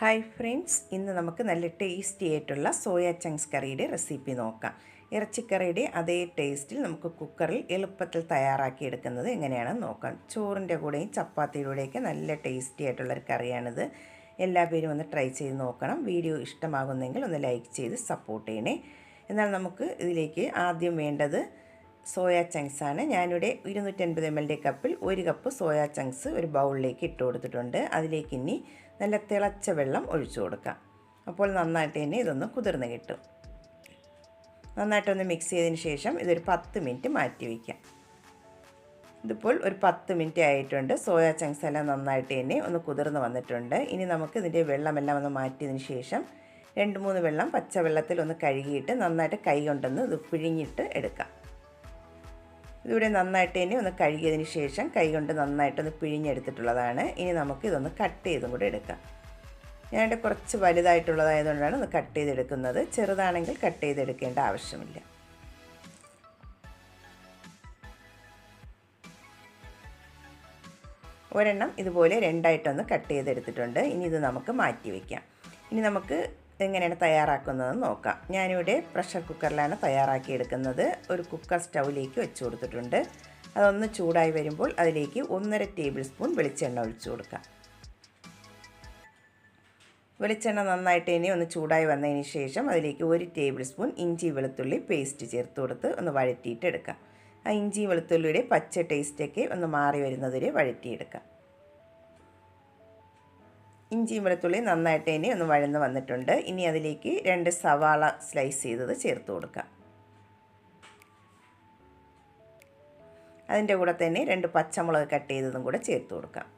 Hi friends ഇന്ന് നമുക്ക് നല്ല ടേസ്റ്റി ആയിട്ടുള്ള സോയ ചങ്ക്സ് കറിയുടെ റെസിപ്പി നോക്കാം. ഇറച്ചിക്കറിയുടെ അതേ ടേസ്റ്റിൽ നമുക്ക് കുക്കറിൽ എളുപ്പത്തിൽ തയ്യാറാക്കി എടുക്കുന്നത് എങ്ങനെയാണെന്ന് നോക്കാം. ചോറിന്റെ കൂടെയും ചപ്പാത്തിയിലൂടെയൊക്കെ നല്ല ടേസ്റ്റി ആയിട്ടുള്ളൊരു കറിയാണിത്. എല്ലാ പേരും ഒന്ന് ട്രൈ ചെയ്ത് നോക്കണം. വീഡിയോ ഇഷ്ടമാകുന്നെങ്കിൽ ഒന്ന് ലൈക്ക് ചെയ്ത് സപ്പോർട്ട് ചെയ്യണേ. എന്നാൽ നമുക്ക് ഇതിലേക്ക് ആദ്യം വേണ്ടത് സോയ ചങ്ക്സ് ആണ് ഞാനിവിടെ ഇരുന്നൂറ്റൻപത് എം എൽ കപ്പിൽ ഒരു കപ്പ് സോയാ ചങ്ക്സ് ഒരു ബൗളിലേക്ക് ഇട്ട് കൊടുത്തിട്ടുണ്ട്. അതിലേക്ക് ഇനി നല്ല തിളച്ച വെള്ളം ഒഴിച്ചു കൊടുക്കാം. അപ്പോൾ നന്നായിട്ട് തന്നെ ഇതൊന്ന് കുതിർന്ന് കിട്ടും. നന്നായിട്ടൊന്ന് മിക്സ് ചെയ്തതിന് ശേഷം ഇതൊരു പത്ത് മിനിറ്റ് മാറ്റി വയ്ക്കാം. ഇതിപ്പോൾ ഒരു പത്ത് മിനിറ്റ് ആയിട്ടുണ്ട്. സോയാ ചങ്ക്സ് എല്ലാം നന്നായിട്ട് തന്നെ ഒന്ന് കുതിർന്ന് വന്നിട്ടുണ്ട്. ഇനി നമുക്ക് ഇതിന്റെ വെള്ളമെല്ലാം ഒന്ന് മാറ്റിയതിന് ശേഷം രണ്ട് മൂന്ന് വെള്ളം പച്ചവെള്ളത്തിൽ ഒന്ന് കഴുകിയിട്ട് നന്നായിട്ട് കൈ കൊണ്ടൊന്ന് ഇത് പിഴിഞ്ഞിട്ട് എടുക്കാം. ഇതിവിടെ നന്നായിട്ട് ഇനി ഒന്ന് കഴുകിയതിന് ശേഷം കൈ കൊണ്ട് നന്നായിട്ടൊന്ന് പിഴിഞ്ഞെടുത്തിട്ടുള്ളതാണ്. ഇനി നമുക്ക് ഇതൊന്ന് കട്ട് ചെയ്തും കൂടെ എടുക്കാം. ഞാനിവിടെ കുറച്ച് വലുതായിട്ടുള്ളതായതുകൊണ്ടാണ് ഒന്ന് കട്ട് ചെയ്തെടുക്കുന്നത്. ചെറുതാണെങ്കിൽ കട്ട് ചെയ്തെടുക്കേണ്ട ആവശ്യമില്ല. ഒരെണ്ണം ഇതുപോലെ രണ്ടായിട്ടൊന്ന് കട്ട് ചെയ്തെടുത്തിട്ടുണ്ട്. ഇനി ഇത് നമുക്ക് മാറ്റി വയ്ക്കാം ഇനി നമുക്ക് എങ്ങനെയാണ് തയ്യാറാക്കുന്നതെന്ന് നോക്കാം. ഞാനിവിടെ പ്രഷർ കുക്കറിലാണ് തയ്യാറാക്കിയെടുക്കുന്നത്. ഒരു കുക്കർ സ്റ്റൗവിലേക്ക് വെച്ച് കൊടുത്തിട്ടുണ്ട്. അതൊന്ന് ചൂടായി വരുമ്പോൾ അതിലേക്ക് ഒന്നര ടേബിൾ സ്പൂൺ വെളിച്ചെണ്ണ ഒഴിച്ചു കൊടുക്കാം. വെളിച്ചെണ്ണ നന്നായിട്ട് ഇനി ഒന്ന് ചൂടായി വന്നതിന് ശേഷം അതിലേക്ക് ഒരു ടേബിൾ സ്പൂൺ ഇഞ്ചി വെളുത്തുള്ളി പേസ്റ്റ് ചേർത്ത് കൊടുത്ത് ഒന്ന് വഴറ്റിയിട്ട് എടുക്കാം ആ ഇഞ്ചി വെളുത്തുള്ളിയുടെ പച്ച ടേസ്റ്റൊക്കെ ഒന്ന് മാറി വരുന്നതുവരെ വഴറ്റിയെടുക്കാം. ഇഞ്ചിയും വെളുത്തുള്ളിയും നന്നായിട്ട് ഇനി ഒന്ന് വഴന്ന് വന്നിട്ടുണ്ട്. ഇനി അതിലേക്ക് രണ്ട് സവാള സ്ലൈസ് ചെയ്തത് ചേർത്ത് കൊടുക്കാം. അതിന്റെ കൂടെ തന്നെ രണ്ട് പച്ചമുളക് കട്ട് ചെയ്തതും കൂടെ ചേർത്ത് കൊടുക്കാം.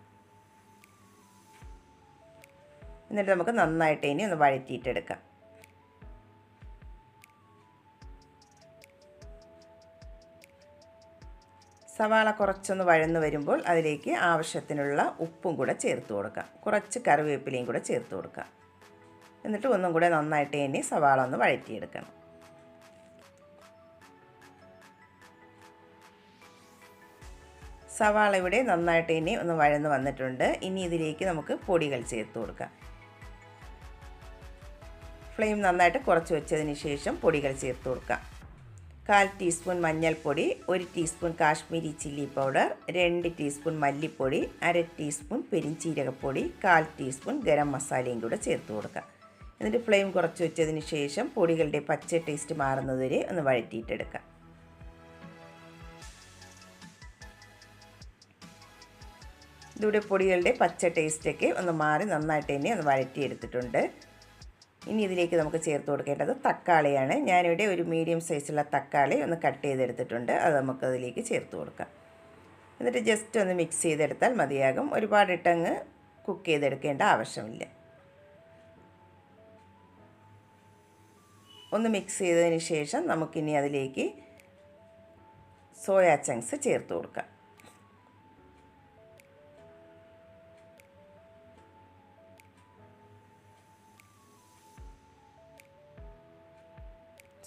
എന്നിട്ട് നമുക്ക് നന്നായിട്ട് ഇനി ഒന്ന് വഴറ്റിയിട്ടെടുക്കാം. സവാള കുറച്ചൊന്ന് വഴന്ന് വരുമ്പോൾ അതിലേക്ക് ആവശ്യത്തിനുള്ള ഉപ്പും കൂടെ ചേർത്ത് കൊടുക്കാം. കുറച്ച് കറിവേപ്പിലയും കൂടെ ചേർത്ത് കൊടുക്കാം. എന്നിട്ട് ഒന്നും കൂടെ നന്നായിട്ട് തന്നെ സവാള ഒന്ന് വഴറ്റിയെടുക്കണം. സവാള ഇവിടെ നന്നായിട്ട് തന്നെ ഒന്ന് വഴന്ന് വന്നിട്ടുണ്ട്. ഇനി ഇതിലേക്ക് നമുക്ക് പൊടികൾ ചേർത്ത് കൊടുക്കാം. ഫ്ലെയിം നന്നായിട്ട് കുറച്ച് വെച്ചതിന് ശേഷം പൊടികൾ ചേർത്ത് കൊടുക്കാം. കാൽ ടീസ്പൂൺ മഞ്ഞൾപ്പൊടി ഒരു ടീസ്പൂൺ കാശ്മീരി ചില്ലി പൗഡർ രണ്ട് ടീസ്പൂൺ മല്ലിപ്പൊടി അര ടീസ്പൂൺ പെരിഞ്ചീരകപ്പൊടി കാൽ ടീസ്പൂൺ ഗരം മസാലയും കൂടെ ചേർത്ത് കൊടുക്കുക. എന്നിട്ട് ഫ്ലെയിം കുറച്ച് വെച്ചതിന് ശേഷം പൊടികളുടെ പച്ച ടേസ്റ്റ് മാറുന്നതുവരെ ഒന്ന് വഴറ്റിയിട്ടെടുക്കാം ഇതിവിടെ പൊടികളുടെ പച്ച ടേസ്റ്റൊക്കെ ഒന്ന് മാറി നന്നായിട്ട് തന്നെ ഒന്ന് വഴറ്റിയെടുത്തിട്ടുണ്ട്. ഇനി ഇതിലേക്ക് നമുക്ക് ചേർത്ത് കൊടുക്കേണ്ടത് തക്കാളിയാണ്. ഞാനിവിടെ ഒരു മീഡിയം സൈസുള്ള തക്കാളി ഒന്ന് കട്ട് ചെയ്തെടുത്തിട്ടുണ്ട്. അത് നമുക്ക് അതിലേക്ക് ചേർത്ത് കൊടുക്കാം. എന്നിട്ട് ജസ്റ്റ് ഒന്ന് മിക്സ് ചെയ്തെടുത്താൽ മതിയാകും. ഒരുപാട് ഇട്ടങ്ങ് കുക്ക് ചെയ്തെടുക്കേണ്ട ആവശ്യമില്ല. ഒന്ന് മിക്സ് ചെയ്തതിന് ശേഷം നമുക്കിനി അതിലേക്ക് സോയാ ചങ്ക്സ് ചേർത്ത് കൊടുക്കാം.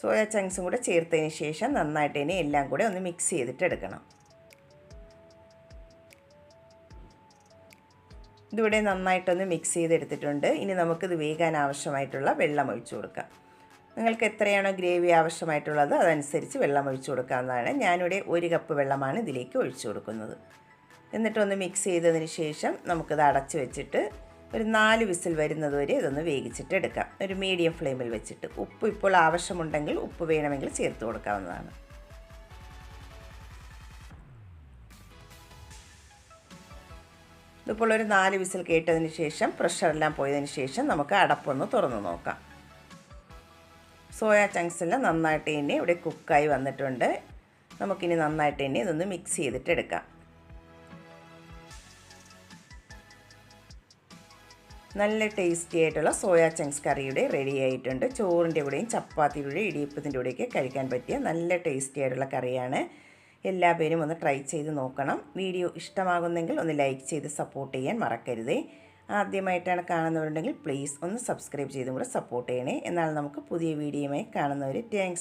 സോയ ചങ്ക്സും കൂടെ ചേർത്തതിന് ശേഷം നന്നായിട്ട് ഇനി എല്ലാം കൂടെ ഒന്ന് മിക്സ് ചെയ്തിട്ട് എടുക്കണം. ഇതിവിടെ നന്നായിട്ടൊന്ന് മിക്സ് ചെയ്തെടുത്തിട്ടുണ്ട്. ഇനി നമുക്കിത് വേകാൻ ആവശ്യമായിട്ടുള്ള വെള്ളം ഒഴിച്ചു കൊടുക്കാം. നിങ്ങൾക്ക് എത്രയാണോ ഗ്രേവി ആവശ്യമായിട്ടുള്ളത് അതനുസരിച്ച് വെള്ളം ഒഴിച്ചു കൊടുക്കാവുന്നതാണ്. ഞാനിവിടെ ഒരു കപ്പ് വെള്ളമാണ് ഇതിലേക്ക് ഒഴിച്ചു കൊടുക്കുന്നത്. എന്നിട്ടൊന്ന് മിക്സ് ചെയ്തതിന് ശേഷം നമുക്കിത് അടച്ച് വെച്ചിട്ട് ഒരു നാല് വിസിൽ വരുന്നത് വരെ ഇതൊന്ന് വേവിച്ചിട്ട് എടുക്കാം ഒരു മീഡിയം ഫ്ലെയിമിൽ വെച്ചിട്ട് ഉപ്പ് ഇപ്പോൾ ആവശ്യമുണ്ടെങ്കിൽ ഉപ്പ് വേണമെങ്കിൽ ചേർത്ത് കൊടുക്കാവുന്നതാണ്. ഇതിപ്പോൾ ഒരു നാല് വിസിൽ കേട്ടതിന് ശേഷം പ്രഷറെല്ലാം പോയതിന് ശേഷം നമുക്ക് അടപ്പൊന്ന് തുറന്ന് നോക്കാം. സോയാ ചങ്ക്സ് എല്ലാം നന്നായിട്ട് തന്നെ ഇവിടെ കുക്കായി വന്നിട്ടുണ്ട്. നമുക്കിനി നന്നായിട്ട് തന്നെ ഇതൊന്ന് മിക്സ് ചെയ്തിട്ട് എടുക്കാം നല്ല ടേസ്റ്റി ആയിട്ടുള്ള സോയാ ചങ്ക്സ് കറിയുടെ റെഡി ആയിട്ടുണ്ട്. ചോറിന്റെ കൂടെയും ചപ്പാത്തിയുടെയും ഇടിയപ്പത്തിന്റെ കൂടെയൊക്കെ കഴിക്കാൻ പറ്റിയ നല്ല ടേസ്റ്റി ആയിട്ടുള്ള കറിയാണ്. എല്ലാ പേരും ഒന്ന് ട്രൈ ചെയ്ത് നോക്കണം. വീഡിയോ ഇഷ്ടമാകുന്നെങ്കിൽ ഒന്ന് ലൈക്ക് ചെയ്ത് സപ്പോർട്ട് ചെയ്യാൻ മറക്കരുതേ. ആദ്യമായിട്ടാണ് കാണുന്നവരുണ്ടെങ്കിൽ പ്ലീസ് ഒന്ന് സബ്സ്ക്രൈബ് ചെയ്തും കൂടെ സപ്പോർട്ട് ചെയ്യണേ. എന്നാൽ നമുക്ക് പുതിയ വീഡിയോയുമായി കാണുന്നവർ താങ്ക്സ്